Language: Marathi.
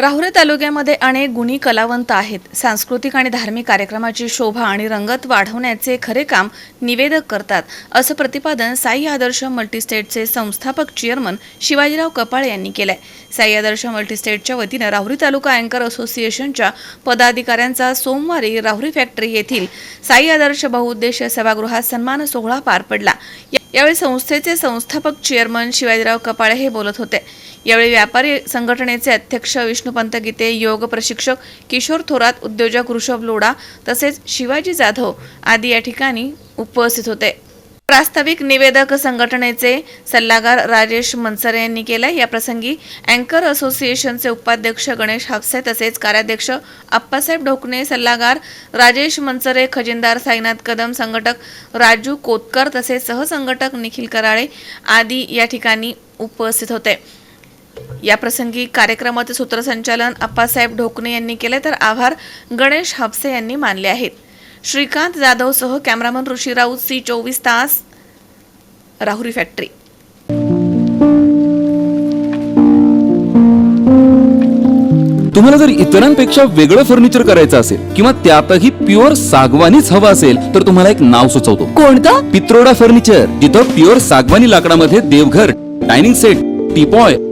राहुरी तालुक्यामध्ये अनेक गुणी कलावंत आहेत. सांस्कृतिक आणि धार्मिक कार्यक्रमाची शोभा आणि रंगत वाढवण्याचे खरे काम निवेदक करतात असं प्रतिपादन साई आदर्श मल्टीस्टेटचे संस्थापक चेअरमन शिवाजीराव कपाळे यांनी केलंय. साई आदर्श मल्टीस्टेटच्या वतीनं राहुरी तालुका अँकर असोसिएशनच्या पदाधिकाऱ्यांचा सोमवारी राहुरी फॅक्टरी येथील साई आदर्श बहुउद्देशीय सभागृहात सन्मान सोहळा पार पडला. या- यावेळी संस्थेचे संस्थापक चेअरमन शिवाजीराव कपाळे हे बोलत होते. यावेळी व्यापारी संघटनेचे अध्यक्ष विष्णुपंत गीते योग प्रशिक्षक किशोर थोरात उद्योजक ऋषभ लोढा तसेच शिवाजी जाधव आदी या ठिकाणी उपस्थित होते. प्रास्ताविक निवेदक संघटनेचे सल्लागार राजेश मनसरे यांनी केला या प्रसंगी अँकर असोसिएशनचे उपाध्यक्ष गणेश हापसे तसेच कार्याध्यक्ष आप्पासाहेब ढोकणे सल्लागार राजेश मनसरे खजिनदार साईनाथ कदम संघटक राजू कोतकर तसेच सहसंघटक निखिल कराळे आदी या ठिकाणी उपस्थित होते. या प्रसंगी कार्यक्रमाचे सूत्रसंचालन अप्पासाहेब ढोकणे यांनी केले तर आभार गणेश हापसे यांनी मानले आहेत. श्रीकांत जाधव सह कॅमेरामन ऋषी राऊत सी चोवीस तास राहुरी फॅक्टरी. तुम्हाला जर इतरांपेक्षा वेगळं फर्निचर करायचं असेल किंवा त्यातही प्युअर सागवानीच हवं असेल तर तुम्हाला एक नाव सुचवतो. कोणतं? पित्रोडा फर्निचर जिथं प्युअर सागवानी लाकडामध्ये देवघर dining set teapoy